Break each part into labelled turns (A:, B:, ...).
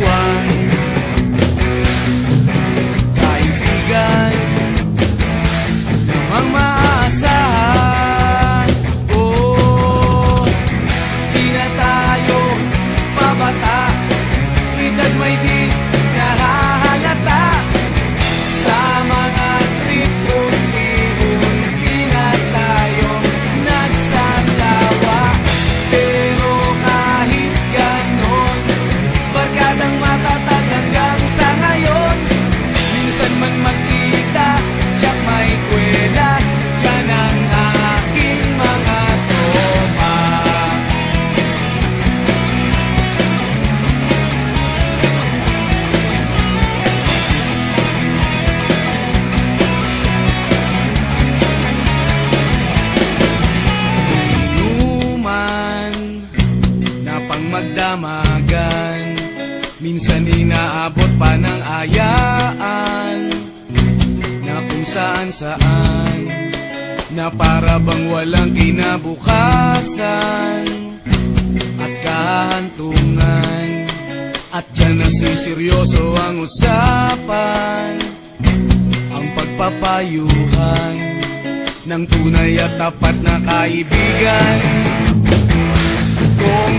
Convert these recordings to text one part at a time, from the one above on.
A: one. Minsan inaabot pa ng ayaan Na kung saan saan Na para bang walang kinabukasan At kahantungan. At dyan seryoso ang usapan Ang pagpapayuhan ng tunay at tapat na kaibigan. Kung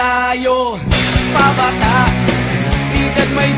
A: tayo. Pabata Edad may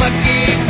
A: maging